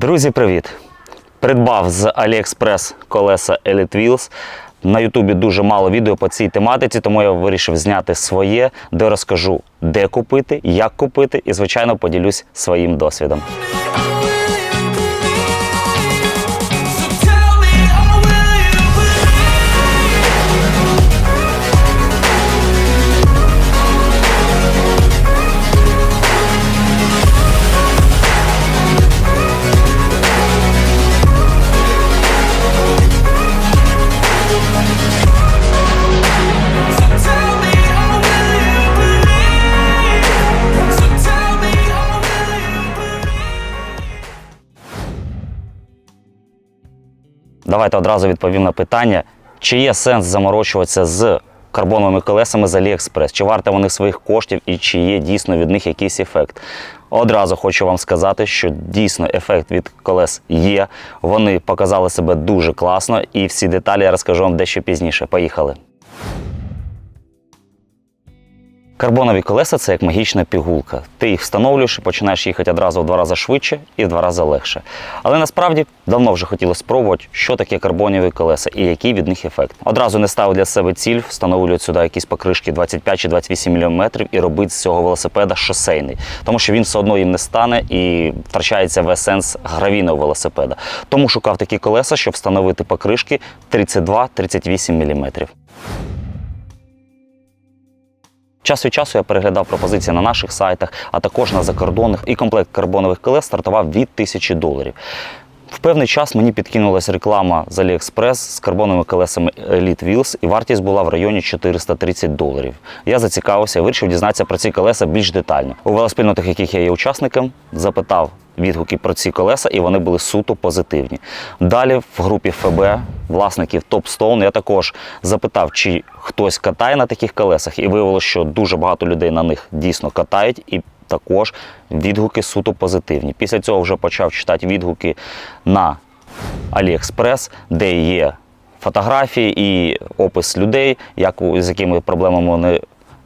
Друзі, привіт! Придбав з AliExpress колеса Elite Wheels. На Ютубі дуже мало відео по цій тематиці, тому я вирішив зняти своє, де розкажу, де купити, як купити, і, звичайно, поділюсь своїм досвідом. Давайте одразу відповім на питання, чи є сенс заморочуватися з карбоновими колесами з AliExpress, чи варте вони своїх коштів і чи є дійсно від них якийсь ефект. Одразу хочу вам сказати, що дійсно ефект від колес є. Вони показали себе дуже класно, і всі деталі я розкажу вам дещо пізніше. Поїхали. Карбонові колеса це як магічна пігулка. Ти їх встановлюєш і починаєш їхати одразу в два рази швидше і в два рази легше. Але насправді давно вже хотілося спробувати, що таке карбонові колеса і який від них ефект. Одразу не ставив для себе ціль, встановлювати сюди якісь покришки 25 чи 28 мм і робити з цього велосипеда шосейний, тому що він все одно їм не стане і втрачається весь сенс гравійного велосипеда. Тому шукав такі колеса, щоб встановити покришки 32-38 мм. Час від часу я переглядав пропозиції на наших сайтах, а також на закордонних, і комплект карбонових колес стартував від тисячі доларів. В певний час мені підкинулася реклама з AliExpress з карбоновими колесами Elite Wheels, і вартість була в районі 430 доларів. Я зацікавився вирішив дізнатися про ці колеса більш детально. У велоспільнотах, яких я є учасником, запитав відгуки про ці колеса, і вони були суто позитивні. Далі в групі ФБ власників Top Stone я також запитав, чи хтось катає на таких колесах, і виявилося, що дуже багато людей на них дійсно катають. І також відгуки суто позитивні. Після цього вже почав читати відгуки на AliExpress, де є фотографії і опис людей, як, з якими проблемами вони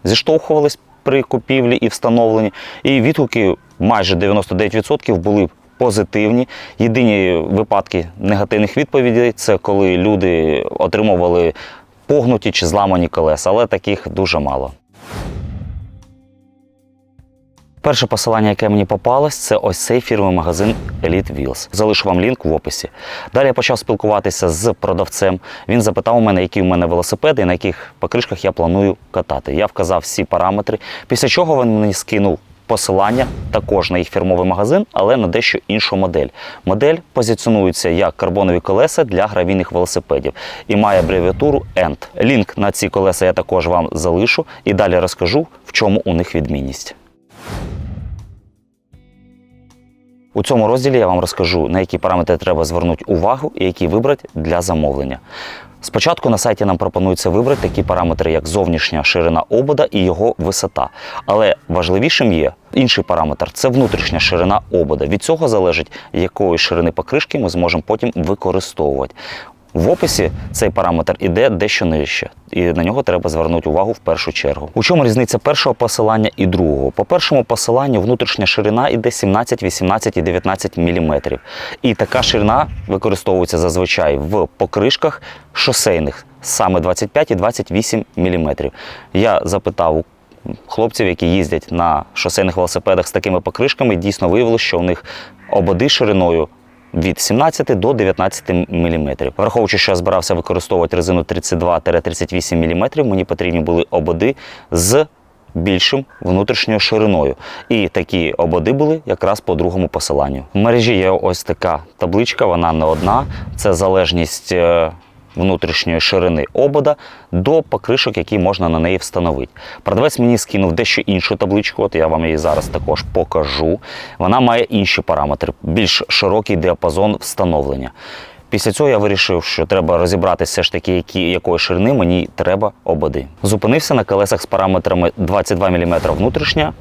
зіштовхувались при купівлі і встановленні. І відгуки майже 99% були позитивні. Єдині випадки негативних відповідей це коли люди отримували погнуті чи зламані колеса, але таких дуже мало. Перше посилання, яке мені попалось, це ось цей фірмовий магазин Elite Wheels. Залишу вам лінк в описі. Далі я почав спілкуватися з продавцем. Він запитав у мене, які у мене велосипеди і на яких покришках я планую катати. Я вказав всі параметри. Після чого він мені скинув посилання також на їх фірмовий магазин, але на дещо іншу модель. Модель позиціонується як карбонові колеса для гравійних велосипедів і має абревіатуру END. Лінк на ці колеса я також вам залишу і далі розкажу, в чому у них відмінність. У цьому розділі я вам розкажу, на які параметри треба звернути увагу і які вибрати для замовлення. Спочатку на сайті нам пропонується вибрати такі параметри, як зовнішня ширина обода і його висота. Але важливішим є інший параметр це внутрішня ширина обода. Від цього залежить, якої ширини покришки ми зможемо потім використовувати. В описі цей параметр іде дещо нижче, і на нього треба звернути увагу в першу чергу. У чому різниця першого посилання і другого? По першому посиланню внутрішня ширина іде 17, 18 і 19 мм. І така ширина використовується зазвичай в покришках шосейних, саме 25 і 28 мм. Я запитав у хлопців, які їздять на шосейних велосипедах з такими покришками, дійсно виявилося, що у них ободи шириною від 17 до 19 мм. Враховуючи, що я збирався використовувати резину 32-38 мм, мені потрібні були ободи з більшим внутрішньою шириною. І такі ободи були якраз по другому посиланню. В мережі є ось така табличка, вона не одна. Це залежність. Внутрішньої ширини обода до покришок, які можна на неї встановити. Продавець мені скинув дещо іншу табличку, от я вам її зараз також покажу. Вона має інші параметри, більш широкий діапазон встановлення. Після цього я вирішив, що треба розібратися ж таки, які, якої ширини мені треба ободи. Зупинився на колесах з параметрами 22 мм внутрішня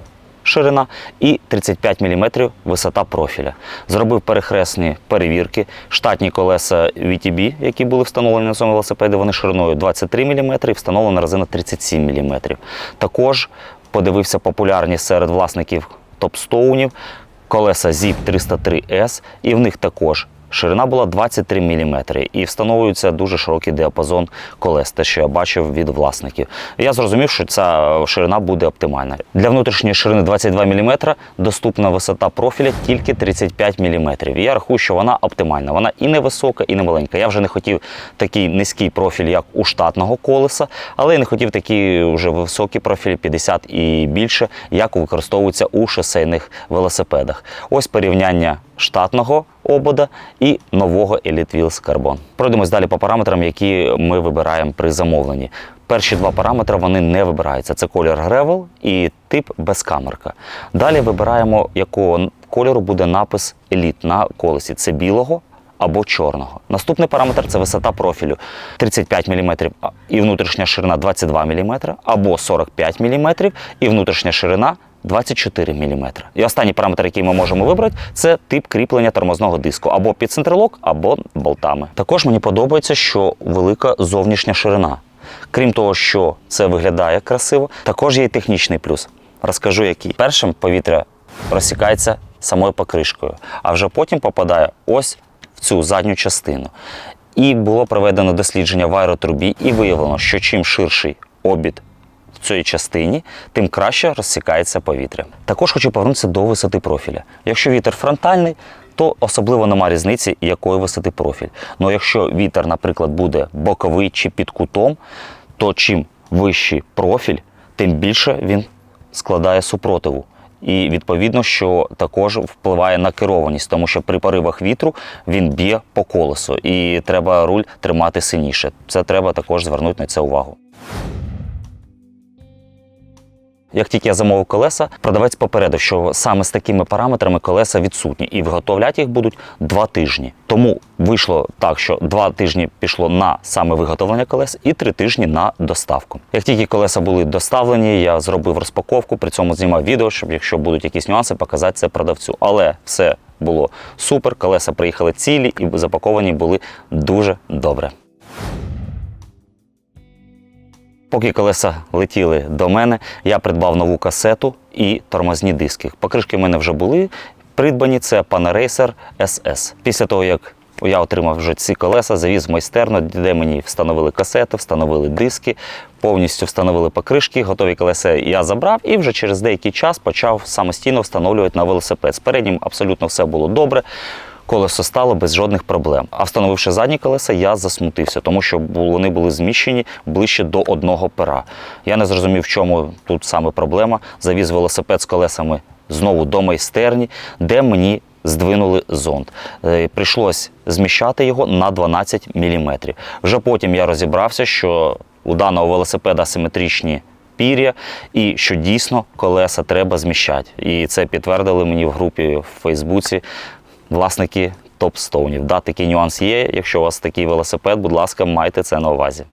ширина і 35 мм висота профіля. Зробив перехресні перевірки. Штатні колеса VTB, які були встановлені на цьому велосипеді, вони шириною 23 мм і встановлена резина 37 мм. Також подивився популярні серед власників топстоунів колеса ZIP 303S, і в них також ширина була 23 мм. І встановлюється дуже широкий діапазон колес, те, що я бачив від власників. Я зрозумів, що ця ширина буде оптимальна. Для внутрішньої ширини 22 мм доступна висота профіля тільки 35 мм. Я рахую, що вона оптимальна. Вона і не висока, і не маленька. Я вже не хотів такий низький профіль, як у штатного колеса, але я не хотів такий вже високий профіль 50 і більше, як використовується у шосейних велосипедах. Ось порівняння штатного обода і нового Elite Wheels Carbon. Пройдемось далі по параметрам, які ми вибираємо при замовленні. Перші два параметри вони не вибираються. Це колір Gravel і тип безкамерка. Далі вибираємо, якого кольору буде напис Elite на колесі. Це білого або чорного. Наступний параметр це висота профілю 35 мм і внутрішня ширина 22 мм, або 45 мм і внутрішня ширина 24 мм. І останній параметр, який ми можемо вибрати, це тип кріплення тормозного диску або під центрилок, або болтами. Також мені подобається, що велика зовнішня ширина. Крім того, що це виглядає красиво, також є і технічний плюс. Розкажу, який. Першим повітря розсікається самою покришкою, а вже потім попадає ось в цю задню частину. І було проведено дослідження в аеротрубі, і виявлено, що чим ширший обід цій частині, тим краще розсікається повітря. Також хочу повернутися до висоти профіля. Якщо вітер фронтальний, то особливо нема різниці, якої висоти профіль. Ну якщо вітер, наприклад, буде боковий чи під кутом, то чим вищий профіль, тим більше він складає супротиву. І відповідно, що також впливає на керованість, тому що при поривах вітру він б'є по колесу, і треба руль тримати сильніше. Це треба також звернути на це увагу. Як тільки я замовив колеса, продавець попередив, що саме з такими параметрами колеса відсутні, і виготовляти їх будуть два тижні. Тому вийшло так, що два тижні пішло на саме виготовлення колес і три тижні на доставку. Як тільки колеса були доставлені, я зробив розпаковку, при цьому знімав відео, щоб якщо будуть якісь нюанси, показати це продавцю. Але все було супер. Колеса приїхали цілі і запаковані були дуже добре. Поки колеса летіли до мене, я придбав нову касету і тормозні диски. Покришки в мене вже були придбані. Це Panaracer SS. Після того, як я отримав вже ці колеса, завіз в майстерну, де мені встановили касети, встановили диски, повністю встановили покришки. Готові колеса я забрав і вже через деякий час почав самостійно встановлювати на велосипед. З переднім абсолютно все було добре. Колесо стало без жодних проблем. А встановивши задні колеса, я засмутився, тому що вони були зміщені ближче до одного пера. Я не зрозумів, в чому тут саме проблема. Завіз велосипед з колесами знову до майстерні, де мені здвинули зонд. Е, Прийшлось зміщати його на 12 мм. Вже потім я розібрався, що у даного велосипеда симетричні пір'я, і що дійсно колеса треба зміщати. І це підтвердили мені в групі в Фейсбуці власники топ-стоунів. Да, такий нюанс є. Якщо у вас такий велосипед, будь ласка, майте це на увазі.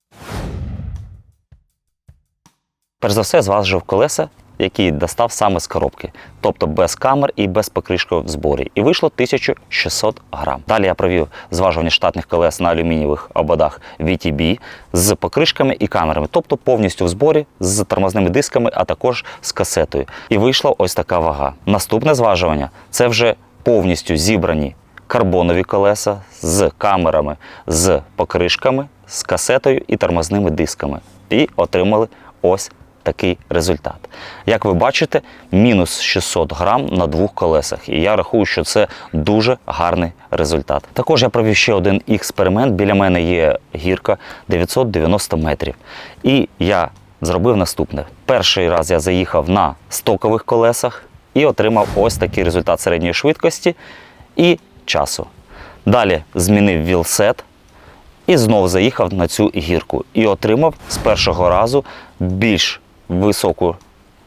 Перш за все, зважив колеса, які достав саме з коробки, тобто без камер і без покришки в зборі. І вийшло 1600 грам. Далі я провів зважування штатних колес на алюмінієвих ободах VTB з покришками і камерами, тобто повністю в зборі з тормозними дисками, а також з касетою. І вийшла ось така вага. Наступне зважування це вже повністю зібрані карбонові колеса з камерами, з покришками, з касетою і тормозними дисками. І отримали ось такий результат. Як ви бачите, мінус 600 грам на двох колесах. І я рахую, що це дуже гарний результат. Також я провів ще один експеримент. Біля мене є гірка 990 метрів. І я зробив наступне. Перший раз я заїхав на стокових колесах і отримав ось такий результат середньої швидкості і часу. Далі змінив вілсет і знову заїхав на цю гірку і отримав з першого разу більш високу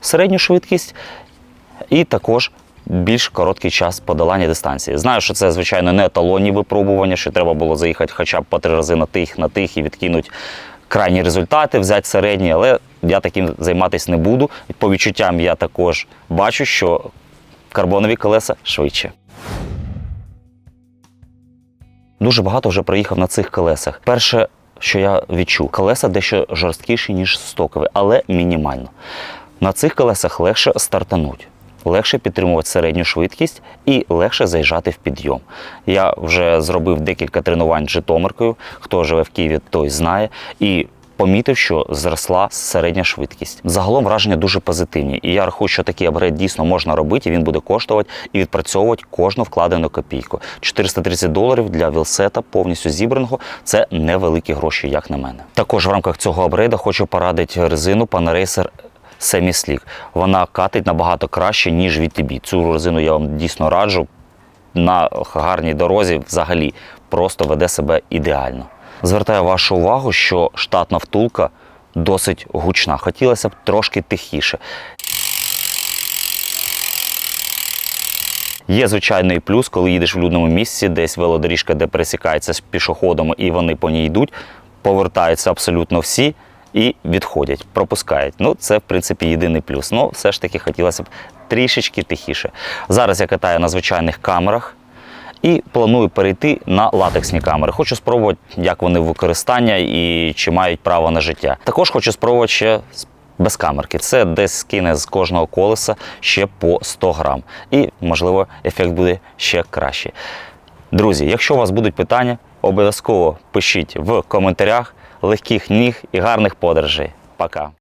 середню швидкість і також більш короткий час подолання дистанції. Знаю, що це, звичайно, не еталонні випробування, що треба було заїхати хоча б по три рази на тих, на тих і відкинути крайні результати, взяти середні, але я таким займатися не буду. По відчуттям я також бачу, що карбонові колеса швидше. Дуже багато вже проїхав на цих колесах. Перше, що я відчув, колеса дещо жорсткіші, ніж стокові, але мінімально. На цих колесах легше стартануть. Легше підтримувати середню швидкість і легше заїжджати в підйом. Я вже зробив декілька тренувань Житомиркою. Хто живе в Києві, той знає. І помітив, що зросла середня швидкість. Загалом враження дуже позитивні. І я рахую, що такий апгрейд дійсно можна робити, і він буде коштувати і відпрацьовувати кожну вкладену копійку. 430 доларів для вілсета повністю зібраного це невеликі гроші, як на мене. Також в рамках цього апгрейда хочу порадити резину Panaracer Semi-Slick. Вона катить набагато краще, ніж VTB. Цю резину я вам дійсно раджу. На гарній дорозі взагалі просто веде себе ідеально. Звертаю вашу увагу, що штатна втулка досить гучна. Хотілося б трошки тихіше. Є звичайний плюс, коли їдеш в людному місці, десь велодоріжка, де пересікається з пішоходами, і вони по ній йдуть, повертаються абсолютно всі і відходять, пропускають. Ну, це в принципі єдиний плюс. Ну, все ж таки хотілося б трішечки тихіше. Зараз я катаю на звичайних камерах. І планую перейти на латексні камери. Хочу спробувати, як вони в використання і чи мають право на життя. Також хочу спробувати ще без камерки. Це десь скине з кожного колеса ще по 100 грам. І, можливо, ефект буде ще кращий. Друзі, якщо у вас будуть питання, обов'язково пишіть в коментарях. Легких ніг і гарних подорожей. Пока!